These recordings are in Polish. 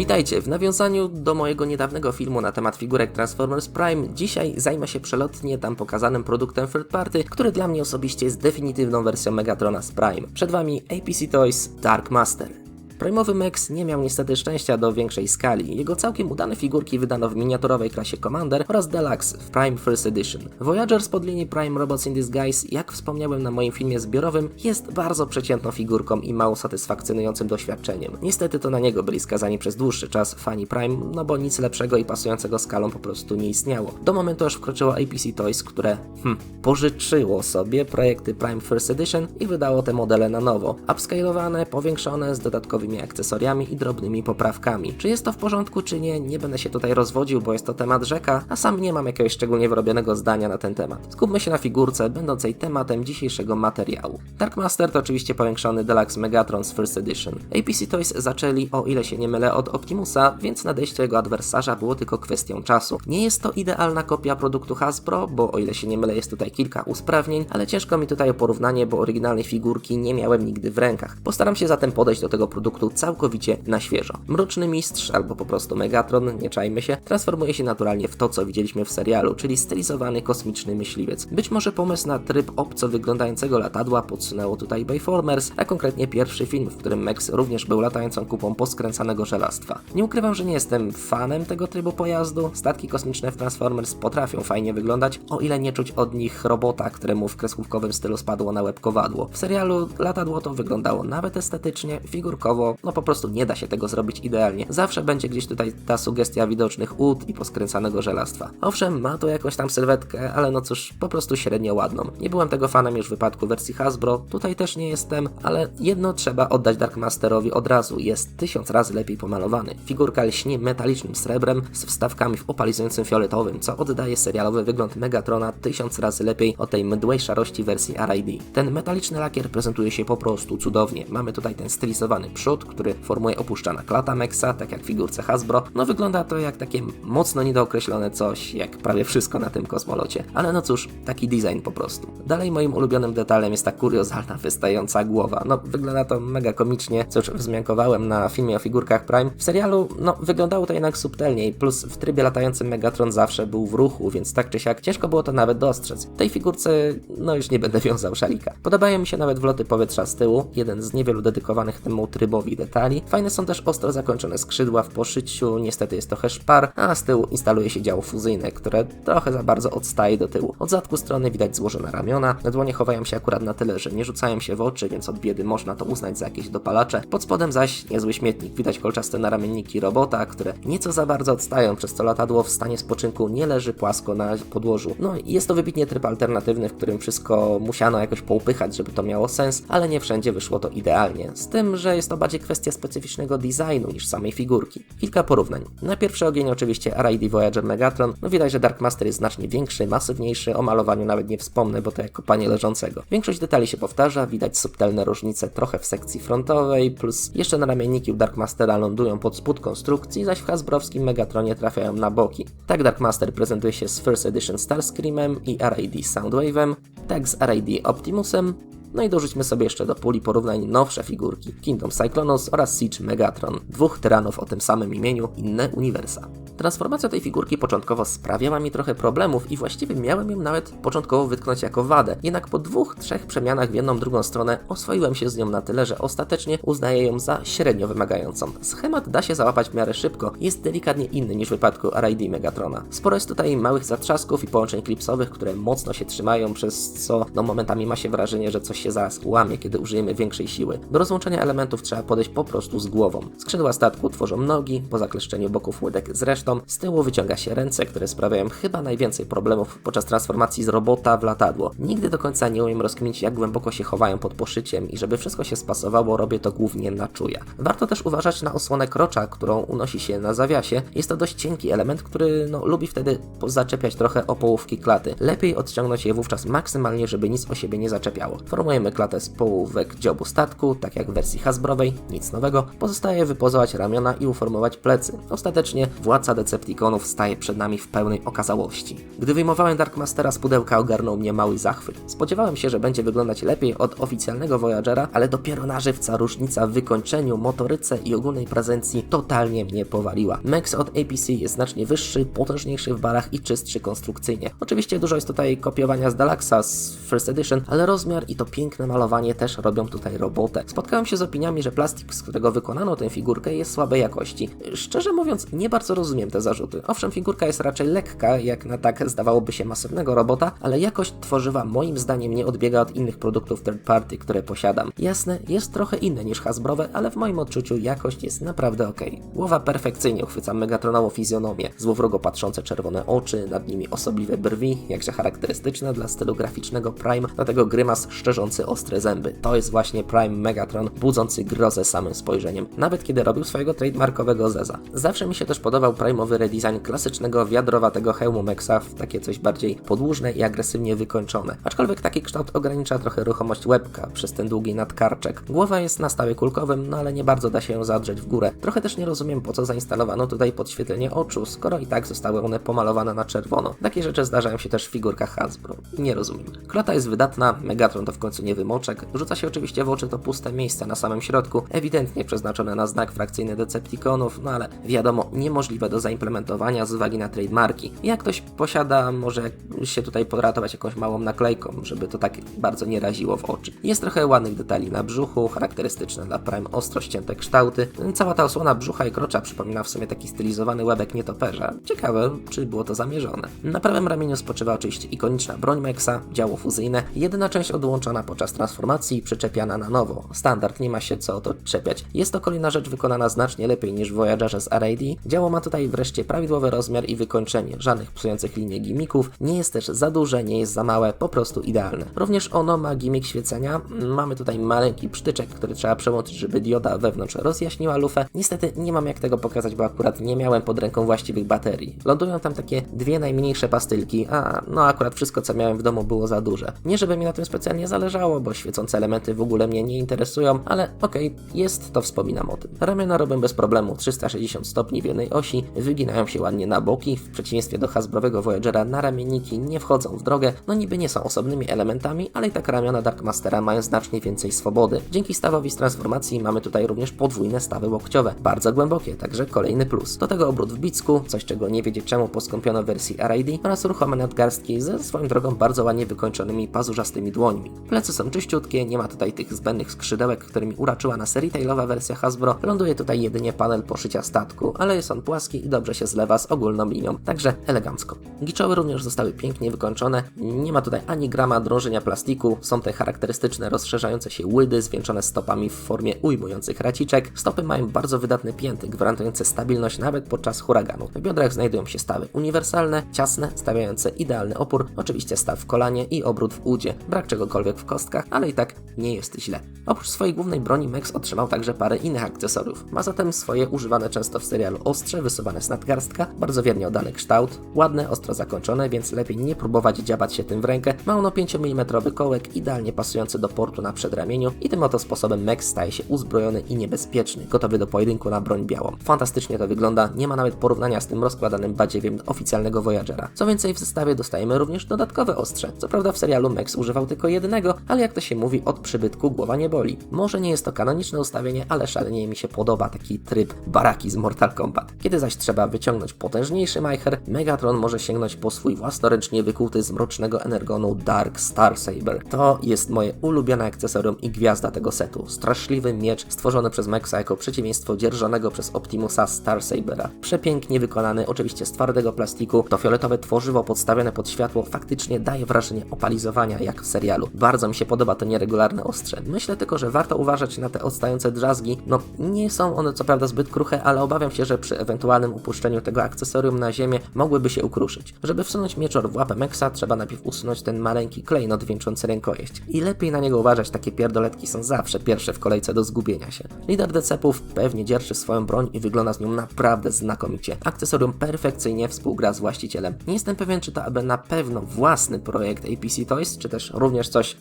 Witajcie, w nawiązaniu do mojego niedawnego filmu na temat figurek Transformers Prime, dzisiaj zajmę się przelotnie tam pokazanym produktem third party, który dla mnie osobiście jest definitywną wersją Megatrona z Prime. Przed Wami APC Toys Dark Master. Prime'owy Max nie miał niestety szczęścia do większej skali. Jego całkiem udane figurki wydano w miniaturowej klasie Commander oraz Deluxe w Prime First Edition. Voyager z pod linii Prime Robots in Disguise, jak wspomniałem na moim filmie zbiorowym, jest bardzo przeciętną figurką i mało satysfakcjonującym doświadczeniem. Niestety to na niego byli skazani przez dłuższy czas fani Prime, no bo nic lepszego i pasującego skalą po prostu nie istniało. Do momentu aż wkroczyło APC Toys, które, hm, pożyczyło sobie projekty Prime First Edition i wydało te modele na nowo. Upscalowane, powiększone z dodatkowymi akcesoriami i drobnymi poprawkami. Czy jest to w porządku, czy nie, nie będę się tutaj rozwodził, bo jest to temat rzeka, a sam nie mam jakiegoś szczególnie wyrobionego zdania na ten temat. Skupmy się na figurce, będącej tematem dzisiejszego materiału. Dark Master to oczywiście powiększony Deluxe Megatron First Edition. APC Toys zaczęli, o ile się nie mylę, od Optimusa, więc nadejście jego adwersarza było tylko kwestią czasu. Nie jest to idealna kopia produktu Hasbro, bo o ile się nie mylę, jest tutaj kilka usprawnień, ale ciężko mi tutaj o porównanie, bo oryginalnej figurki nie miałem nigdy w rękach. Postaram się zatem podejść do tego produktu całkowicie na świeżo. Mroczny Mistrz, albo po prostu Megatron, nie czajmy się, transformuje się naturalnie w to, co widzieliśmy w serialu, czyli stylizowany kosmiczny myśliwiec. Być może pomysł na tryb obco wyglądającego latadła podsunęło tutaj Bayformers, a konkretnie pierwszy film, w którym Max również był latającą kupą poskręcanego żelastwa. Nie ukrywam, że nie jestem fanem tego trybu pojazdu. Statki kosmiczne w Transformers potrafią fajnie wyglądać, o ile nie czuć od nich robota, któremu w kreskówkowym stylu spadło na łeb kowadło. W serialu latadło to wyglądało nawet estetycznie, figurkowo, no po prostu nie da się tego zrobić idealnie. Zawsze będzie gdzieś tutaj ta sugestia widocznych ud i poskręcanego żelastwa. Owszem, ma to jakąś tam sylwetkę, ale no cóż, po prostu średnio ładną. Nie byłem tego fanem już w wypadku wersji Hasbro, tutaj też nie jestem, ale jedno trzeba oddać Darkmasterowi od razu, jest tysiąc razy lepiej pomalowany. Figurka lśni metalicznym srebrem z wstawkami w opalizującym fioletowym, co oddaje serialowy wygląd Megatrona tysiąc razy lepiej od tej mdłej szarości wersji RID. Ten metaliczny lakier prezentuje się po prostu cudownie. Mamy tutaj ten stylizowany przód, który formuje opuszczana klata Mexa, tak jak w figurce Hasbro. No wygląda to jak takie mocno niedookreślone coś, jak prawie wszystko na tym kosmolocie. Ale no cóż, taki design po prostu. Dalej moim ulubionym detalem jest ta kuriozalna, wystająca głowa. No wygląda to mega komicznie, co już wzmiankowałem na filmie o figurkach Prime. W serialu, no wyglądało to jednak subtelniej, plus w trybie latającym Megatron zawsze był w ruchu, więc tak czy siak ciężko było to nawet dostrzec. W tej figurce, no już nie będę wiązał szalika. Podobają mi się nawet wloty powietrza z tyłu, jeden z niewielu dedykowanych temu trybowi detali. Fajne są też ostro zakończone skrzydła w poszyciu, niestety jest trochę szpar, a z tyłu instaluje się działo fuzyjne, które trochę za bardzo odstaje do tyłu. Od zadku strony widać złożone ramiona, na dłonie chowają się akurat na tyle, że nie rzucają się w oczy, więc od biedy można to uznać za jakieś dopalacze. Pod spodem zaś niezły śmietnik, widać kolczaste naramienniki robota, które nieco za bardzo odstają, przez co latadło w stanie spoczynku nie leży płasko na podłożu. No i jest to wybitnie tryb alternatywny, w którym wszystko musiano jakoś poupychać, żeby to miało sens, ale nie wszędzie wyszło to idealnie. Z tym, że jest to bardziej kwestia specyficznego designu niż samej figurki. Kilka porównań. Na pierwszy ogień oczywiście RID Voyager Megatron. No widać, że Dark Master jest znacznie większy, masywniejszy, o malowaniu nawet nie wspomnę, bo to jak kopanie leżącego. Większość detali się powtarza, widać subtelne różnice trochę w sekcji frontowej, plus jeszcze na ramienniki u Dark Mastera lądują pod spód konstrukcji, zaś w Hasbrowskim Megatronie trafiają na boki. Tak Dark Master prezentuje się z First Edition Starscreamem i RID Soundwave'em, tak z RID Optimusem, no i dorzućmy sobie jeszcze do puli porównań nowsze figurki Kingdom Cyclonos oraz Siege Megatron, dwóch tyranów o tym samym imieniu, inne uniwersa. Transformacja tej figurki początkowo sprawiała mi trochę problemów i właściwie miałem ją nawet początkowo wytknąć jako wadę. Jednak po dwóch, trzech przemianach w jedną, drugą stronę oswoiłem się z nią na tyle, że ostatecznie uznaję ją za średnio wymagającą. Schemat da się załapać w miarę szybko, jest delikatnie inny niż w wypadku RID Megatrona. Sporo jest tutaj małych zatrzasków i połączeń klipsowych, które mocno się trzymają, przez co no, momentami ma się wrażenie, że coś się zaraz ułamie, kiedy użyjemy większej siły. Do rozłączenia elementów trzeba podejść po prostu z głową. Skrzydła statku tworzą nogi, po zakleszczeniu boków łydek z resztą, z tyłu wyciąga się ręce, które sprawiają chyba najwięcej problemów podczas transformacji z robota w latadło. Nigdy do końca nie umiem rozkminić, jak głęboko się chowają pod poszyciem i żeby wszystko się spasowało, robię to głównie na czuja. Warto też uważać na osłonę krocza, którą unosi się na zawiasie. Jest to dość cienki element, który no, lubi wtedy zaczepiać trochę o połówki klaty. Lepiej odciągnąć je wówczas maksymalnie, żeby nic o siebie nie zaczepiało. Formuję Zdejmujemy klatę z połówek dziobu statku, tak jak w wersji Hasbrowej, nic nowego. Pozostaje wypozować ramiona i uformować plecy. Ostatecznie władca Decepticonów staje przed nami w pełnej okazałości. Gdy wyjmowałem Darkmastera z pudełka ogarnął mnie mały zachwyt. Spodziewałem się, że będzie wyglądać lepiej od oficjalnego Voyagera, ale dopiero na żywca różnica w wykończeniu, motoryce i ogólnej prezencji totalnie mnie powaliła. Max od APC jest znacznie wyższy, potężniejszy w barach i czystszy konstrukcyjnie. Oczywiście dużo jest tutaj kopiowania z Deluxa z First Edition, ale rozmiar i to piękne malowanie też robią tutaj robotę. Spotkałem się z opiniami, że plastik, z którego wykonano tę figurkę jest słabej jakości. Szczerze mówiąc, nie bardzo rozumiem te zarzuty. Owszem, figurka jest raczej lekka, jak na tak zdawałoby się masywnego robota, ale jakość tworzywa moim zdaniem nie odbiega od innych produktów third party, które posiadam. Jasne, jest trochę inne niż Hasbrowe, ale w moim odczuciu jakość jest naprawdę ok. Głowa perfekcyjnie uchwyca Megatronową fizjonomię, złowrogo patrzące czerwone oczy, nad nimi osobliwe brwi, jakże charakterystyczne dla stylu graficznego Prime, dlatego grymas szczerzący ostre zęby. To jest właśnie Prime Megatron, budzący grozę samym spojrzeniem, nawet kiedy robił swojego trademarkowego Zeza. Zawsze mi się też podobał Prime'owy redesign klasycznego wiadrowatego hełmu Mexa w takie coś bardziej podłużne i agresywnie wykończone. Aczkolwiek taki kształt ogranicza trochę ruchomość łebka przez ten długi nadkarczek. Głowa jest na stawie kulkowym, no ale nie bardzo da się ją zadrzeć w górę. Trochę też nie rozumiem po co zainstalowano tutaj podświetlenie oczu, skoro i tak zostały one pomalowane na czerwono. Takie rzeczy zdarzają się też w figurkach Hasbro. Nie rozumiem. Klota jest wydatna, Megatron to w końcu nie wymoczek. Rzuca się oczywiście w oczy to puste miejsce na samym środku, ewidentnie przeznaczone na znak frakcyjny Decepticonów, no ale wiadomo, niemożliwe do zaimplementowania z uwagi na trademarki. Jak ktoś posiada, może się tutaj poratować jakąś małą naklejką, żeby to tak bardzo nie raziło w oczy. Jest trochę ładnych detali na brzuchu, charakterystyczne dla Prime ostro ścięte kształty. Cała ta osłona brzucha i krocza przypomina w sumie taki stylizowany łebek nietoperza. Ciekawe, czy było to zamierzone. Na prawym ramieniu spoczywa oczywiście ikoniczna broń Mexa, działo fuzyjne, jedyna część odłączona podczas transformacji przyczepiana na nowo. Standard, nie ma się co o to czepiać. Jest to kolejna rzecz wykonana znacznie lepiej niż w Voyagerze z RAD. Działo ma tutaj wreszcie prawidłowy rozmiar i wykończenie, żadnych psujących linię gimików, nie jest też za duże, nie jest za małe, po prostu idealne. Również ono ma gimik świecenia, mamy tutaj maleńki przytyczek, który trzeba przełączyć, żeby dioda wewnątrz rozjaśniła lufę. Niestety nie mam jak tego pokazać, bo akurat nie miałem pod ręką właściwych baterii. Lądują tam takie dwie najmniejsze pastylki, a no akurat wszystko co miałem w domu było za duże. Nie żeby mi na tym specjalnie zależało, bo świecące elementy w ogóle mnie nie interesują, ale okej, okay, jest, to wspominam o tym. Ramiona robią bez problemu 360 stopni w jednej osi, wyginają się ładnie na boki, w przeciwieństwie do Hasbrowego Voyagera na ramienniki nie wchodzą w drogę, no niby nie są osobnymi elementami, ale i tak ramiona Darkmastera mają znacznie więcej swobody. Dzięki stawowi z transformacji mamy tutaj również podwójne stawy łokciowe, bardzo głębokie, także kolejny plus. Do tego obrót w bicku, coś czego nie wiedzieć czemu poskąpiono w wersji RID oraz ruchome nadgarstki ze swoją drogą bardzo ładnie wykończonymi pazurzastymi dłońmi. Plecy są czyściutkie, nie ma tutaj tych zbędnych skrzydełek, którymi uraczyła nas retailowa wersja Hasbro. Ląduje tutaj jedynie panel poszycia statku, ale jest on płaski i dobrze się zlewa z ogólną linią, także elegancko. Giczoły również zostały pięknie wykończone, nie ma tutaj ani grama drążenia plastiku, są te charakterystyczne rozszerzające się łydy zwieńczone stopami w formie ujmujących raciczek. Stopy mają bardzo wydatne pięty, gwarantujące stabilność nawet podczas huraganu. W biodrach znajdują się stawy uniwersalne, ciasne, stawiające idealny opór, oczywiście staw w kolanie i obrót w udzie. Brak czegokolwiek w kostkach, ale i tak nie jest źle. Oprócz swojej głównej broni Max otrzymał także parę innych akcesoriów. Ma zatem swoje używane często w serialu ostrze wysuwane z nadgarstka, bardzo wiernie oddany kształt, ładne, ostro zakończone, więc lepiej nie próbować dziabać się tym w rękę. Ma ono 5 mm kołek, idealnie pasujący do portu na przedramieniu i tym oto sposobem Max staje się uzbrojony i niebezpieczny, gotowy do pojedynku na broń białą. Fantastycznie to wygląda, nie ma nawet porównania z tym rozkładanym badziewiem oficjalnego Voyagera. Co więcej, w zestawie dostajemy również dodatkowe ostrze. Co prawda w serialu Max używał tylko jednego, ale jak to się mówi, od przybytku głowa nie boli. Może nie jest to kanoniczne ustawienie, ale szalenie mi się podoba taki tryb baraki z Mortal Kombat. Kiedy zaś trzeba wyciągnąć potężniejszy Majcher, Megatron może sięgnąć po swój własnoręcznie wykuty z mrocznego energonu Dark Star Saber. To jest moje ulubione akcesorium i gwiazda tego setu. Straszliwy miecz stworzony przez Maxa jako przeciwieństwo dzierżonego przez Optimusa Star Sabera. Przepięknie wykonany, oczywiście z twardego plastiku, to fioletowe tworzywo podstawione pod światło faktycznie daje wrażenie opalizowania jak w serialu. Bardzo mi się podoba to nieregularne ostrze. Myślę tylko, że warto uważać na te odstające drzazgi. No, nie są one co prawda zbyt kruche, ale obawiam się, że przy ewentualnym upuszczeniu tego akcesorium na ziemię mogłyby się ukruszyć. Żeby wsunąć mieczor w łapę Mexa, trzeba najpierw usunąć ten maleńki klejnot wieńczący rękojeść. I lepiej na niego uważać, takie pierdoletki są zawsze pierwsze w kolejce do zgubienia się. Lider decepów pewnie dzierży swoją broń i wygląda z nią naprawdę znakomicie. Akcesorium perfekcyjnie współgra z właścicielem. Nie jestem pewien, czy to aby na pewno własny projekt APC Toys, czy też również coś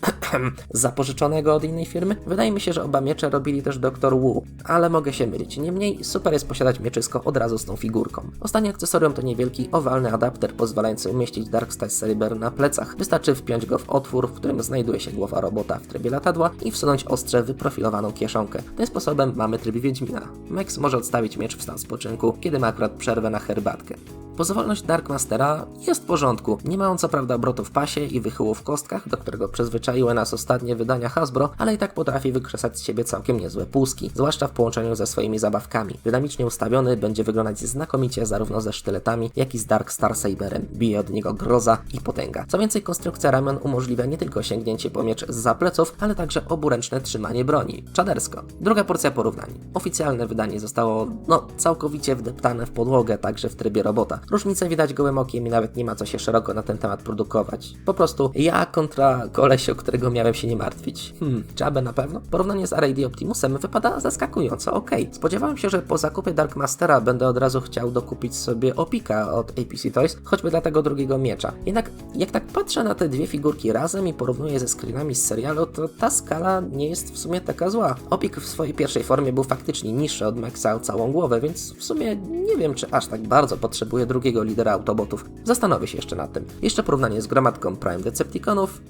zapożyczonego od innej firmy. Wydaje mi się, że oba miecze robili też Dr. Wu, ale mogę się mylić. Niemniej super jest posiadać mieczysko od razu z tą figurką. Ostatnie akcesorium to niewielki owalny adapter pozwalający umieścić Darkstyle Saber na plecach. Wystarczy wpiąć go w otwór, w którym znajduje się głowa robota w trybie latadła i wsunąć ostrze wyprofilowaną kieszonkę. Tym sposobem mamy tryb Wiedźmina. Max może odstawić miecz w stan spoczynku, kiedy ma akurat przerwę na herbatkę. Pozwolność Darkmastera jest w porządku. Nie ma on co prawda obrotu w pasie i wychyłu w kostkach, do którego przyzwyczaiły nas ostatnie wydania Hasbro, ale i tak potrafi wykrzesać z siebie całkiem niezłe płuski, zwłaszcza w połączeniu ze swoimi zabawkami. Dynamicznie ustawiony będzie wyglądać znakomicie zarówno ze sztyletami, jak i z Dark Star Saberem. Bije od niego groza i potęga. Co więcej, konstrukcja ramion umożliwia nie tylko sięgnięcie po miecz z pleców, ale także oburęczne trzymanie broni. Czadersko. Druga porcja porównań. Oficjalne wydanie zostało, no, całkowicie wdeptane w podłogę, także w trybie robota. Różnice widać gołym okiem i nawet nie ma co się szeroko na ten temat produkować. Po prostu ja kontra koleś, o którego miałem się nie martwić. Hmm, aby na pewno? Porównanie z R.A.D. Optimusem wypada zaskakująco okej. Spodziewałem się, że po zakupie Darkmastera będę od razu chciał dokupić sobie Opika od APC Toys, choćby dla tego drugiego miecza. Jednak jak tak patrzę na te dwie figurki razem i porównuję ze screenami z serialu, to ta skala nie jest w sumie taka zła. Opik w swojej pierwszej formie był faktycznie niższy od Maxa o całą głowę, więc w sumie nie wiem, czy aż tak bardzo potrzebuje drugiego lidera Autobotów. Zastanowię się jeszcze nad tym. Jeszcze porównanie z gromadką Prime Decepticonów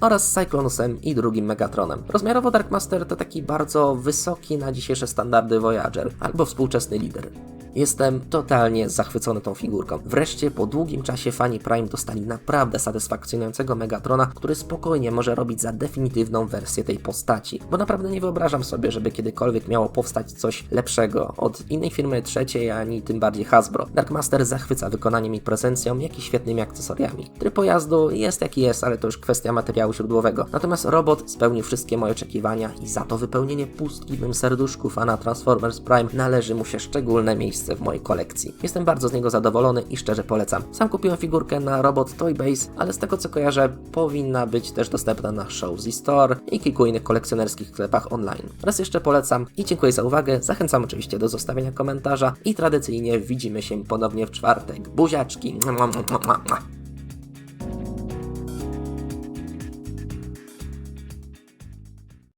oraz Cyclonusem i drugim Megatronem. Rozmiarowo Darkmaster to taki bardzo wysoki na dzisiejsze standardy Voyager, albo współczesny lider. Jestem totalnie zachwycony tą figurką. Wreszcie po długim czasie fani Prime dostali naprawdę satysfakcjonującego Megatrona, który spokojnie może robić za definitywną wersję tej postaci. Bo naprawdę nie wyobrażam sobie, żeby kiedykolwiek miało powstać coś lepszego od innej firmy trzeciej, ani tym bardziej Hasbro. Darkmaster zachwyca wykonaniem i prezencją, jak i świetnymi akcesoriami. Tryb pojazdu jest jaki jest, ale to już kwestia materiału źródłowego. Natomiast robot spełnił wszystkie moje oczekiwania i za to wypełnienie pustki w mym serduszku fana Transformers Prime należy mu się szczególne miejsce w mojej kolekcji. Jestem bardzo z niego zadowolony i szczerze polecam. Sam kupiłem figurkę na robot Toy Base, ale z tego co kojarzę, powinna być też dostępna na Showzy Store i kilku innych kolekcjonerskich sklepach online. Raz jeszcze polecam i dziękuję za uwagę. Zachęcam oczywiście do zostawienia komentarza i tradycyjnie widzimy się ponownie w czwartek. Buziaczki! Mua, mua, mua, mua.